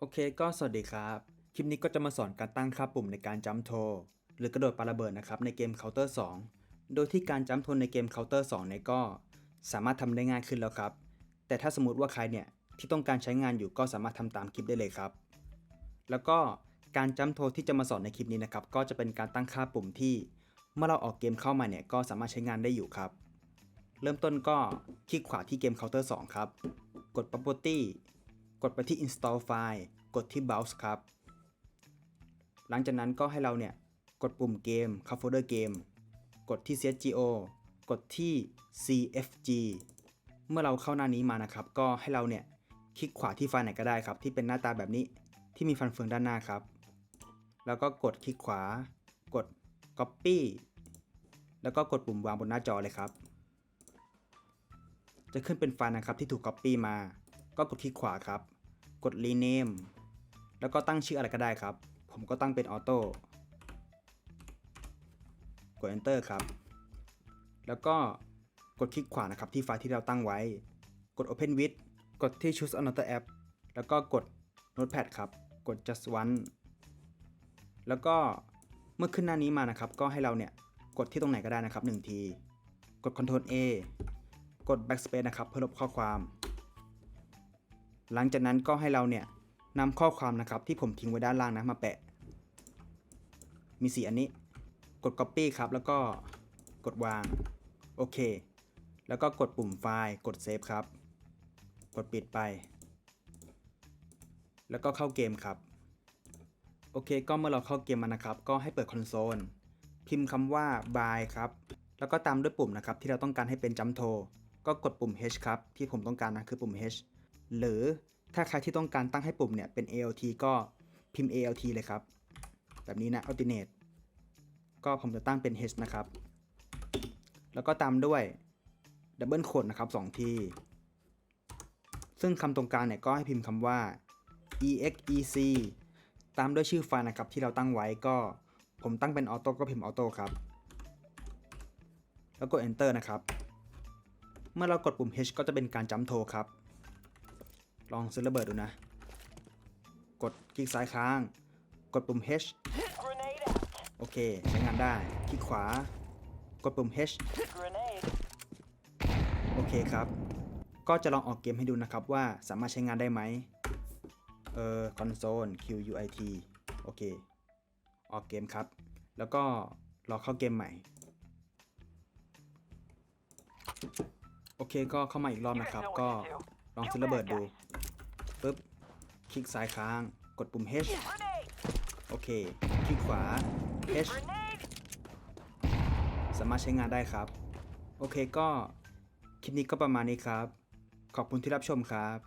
โอเคก็สวัสดีครับ คลิปนี้ก็จะมาสอนการตั้งค่าปุ่มในการจัมโทหรือกระโดดปาระเบิดนะครับในเกม Counter 2 โดยที่การจัมโทในเกม Counter 2เนี่ยก็สามารถทำได้ง่ายขึ้นแล้วครับ แต่ถ้าสมมติว่าใครเนี่ยที่ต้องการใช้งานอยู่ก็สามารถทำตามคลิปได้เลยครับ แล้วก็การจัมโทที่จะมาสอนในคลิปนี้นะครับก็จะเป็นการตั้งค่าปุ่มที่ เมื่อเราออกเกมเข้ามาเนี่ยก็สามารถใช้งานได้อยู่ครับ เริ่มต้นก็คลิกขวาที่เกม Counter 2 ครับ กด Property กดไปที่ install file กดที่ browse ครับ หลังจากนั้นก็ให้เราเนี่ยกดปุ่มเกม เข้าโฟลเดอร์เกม กดที่ CSGO กดที่ CFG เมื่อเราเข้าหน้านี้มานะครับ ก็ให้เราเนี่ยคลิกขวาที่ไฟล์ไหนก็ได้ครับ ที่เป็นหน้าตาแบบนี้ที่มีฟันเฟืองด้านหน้าครับ แล้วก็กดคลิกขวา กด copy แล้วก็กดปุ่มวางบนหน้าจอเลยครับ จะขึ้นเป็นไฟล์นะครับที่ถูก copy มา ก็กดคลิกขวาครับ กด rename แล้วก็ตั้งชื่ออะไรก็ได้ครับ ผมก็ตั้งเป็น auto กด enter ครับ แล้วก็กดคลิกขวานะครับที่ไฟล์ที่เราตั้งไว้ กด open with กดที่ choose another app แล้วก็กด notepad ครับ กด just one แล้วก็เมื่อขึ้นหน้านี้มานะครับ ก็ให้เราเนี่ยกดที่ตรงไหนก็ได้นะครับ1ที กด Ctrl A กด backspace นะครับ เพื่อลบข้อความ หลังจากนั้นก็ให้เราเนี่ยนำข้อความนะครับที่ผมทิ้งไว้ด้านล่างนะมาแปะ มีสีอันนี้ กด copy ครับ แล้วก็กดวาง โอเค แล้วก็กดปุ่มไฟล์ กด save ครับ กดปิดไป แล้วก็เข้าเกมครับ โอเค ก็เมื่อเราเข้าเกมมานะครับ ก็ให้เปิดคอนโซล พิมพ์คำว่า buy ครับ แล้วก็ตามด้วยปุ่มนะครับที่เราต้องการให้เป็นจัมโท ก็กดปุ่ม H ครับ ที่ผมต้องการนะคือปุ่ม H หรือถ้าใครที่ต้องการตั้งให้ปุ่มเนี่ยเป็น ALT ก็พิมพ์ ALT เลยครับ แบบนี้นะ alternate ก็ผมจะตั้งเป็น H นะครับ แล้วก็ตามด้วยดับเบิลโคดนะครับ2ทีซึ่งคำตรงกลางเนี่ยก็ให้พิมพ์คำว่า exec ตามด้วยชื่อไฟล์นะครับที่เราตั้งไว้ก็ผมตั้งเป็นออโต้ก็พิมพ์ออโต้ครับ แล้วกด enter นะครับ เมื่อเรากดปุ่ม H ก็จะเป็นการจัมโทครับ ลองซื้อระเบิดดูนะ กดคลิกซ้ายค้าง กดปุ่ม H โอเค ใช้งานได้ คลิกขวา กดปุ่ม H โอเคครับ ก็จะลองออกเกมให้ดูนะครับว่าสามารถใช้งานได้ไหม เออ console QUIT โอเค ออกเกมครับ แล้วก็รอเข้าเกมใหม่ โอเคก็เข้ามาอีกรอบนะครับ ก็ลองซื้อระเบิดดู ปึ๊บ คลิกซ้ายค้าง กดปุ่ม H โอเค คลิกขวา H สามารถใช้งานได้ครับ โอเคก็ คลิปนี้ก็ประมาณนี้ครับ ขอบคุณที่รับชมครับ